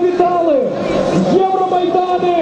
привітали з Євромайдани.